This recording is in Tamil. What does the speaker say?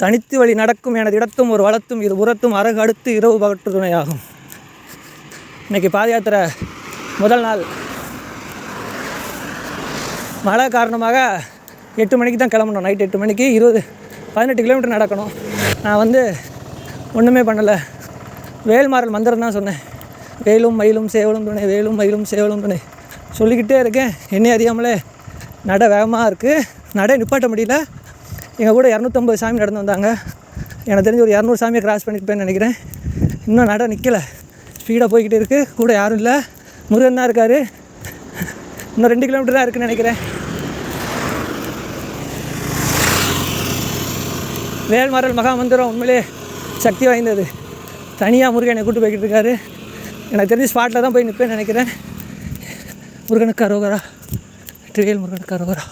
தனித்து வழி நடக்கும் எனது இடத்தும் ஒரு வளத்தும் இது புறத்தும் அரகு அடுத்து இரவு பகற்று துணையாகும். இன்றைக்கி பாத யாத்திரை முதல் நாள். மழை காரணமாக எட்டு மணிக்கு தான் கிளம்பணும். நைட் எட்டு மணிக்கு இருபது பதினெட்டு கிலோமீட்டர் நடக்கணும். நான் வந்து ஒன்றுமே பண்ணலை. வேல்மாறல் மந்திரம் தான் சொன்னேன். வேலும் மயிலும் சேவலும் துணை வேலும் மயிலும் சேவலும் துணை. சொல்லிக்கிட்டே இருக்கேன். என்னை அறியாமலே நட வேகமாக இருக்குது நடை நிப்பாட்ட முடியல. எங்கள் கூட இரநூத்தம்பது சாமி நடந்து வந்தாங்க. எனக்கு தெரிஞ்சு ஒரு இரநூறு சாமியை கிராஸ் பண்ணியிருப்பேன்னு நினைக்கிறேன். இன்னும் நட நிற்கலை ஸ்பீடாக போய்கிட்டே இருக்குது கூட யாரும் இல்லை. முருகன் தான் இருக்கார். இன்னும் ரெண்டு கிலோமீட்டர் தான் இருக்குன்னு நினைக்கிறேன். வேல்மாறல் மகாமந்திரம் உண்மையிலே சக்தி வாய்ந்தது. தனியாக முருகனை கூட்டு போய்கிட்டு இருக்காரு. எனக்கு தெரிஞ்சு ஸ்பாட்டில் தான் போய் நிற்பேன்னு நினைக்கிறேன். முருகனுக்கு அரோகரா. வெற்றிவேல் முருகனுக்கு அரோகரா.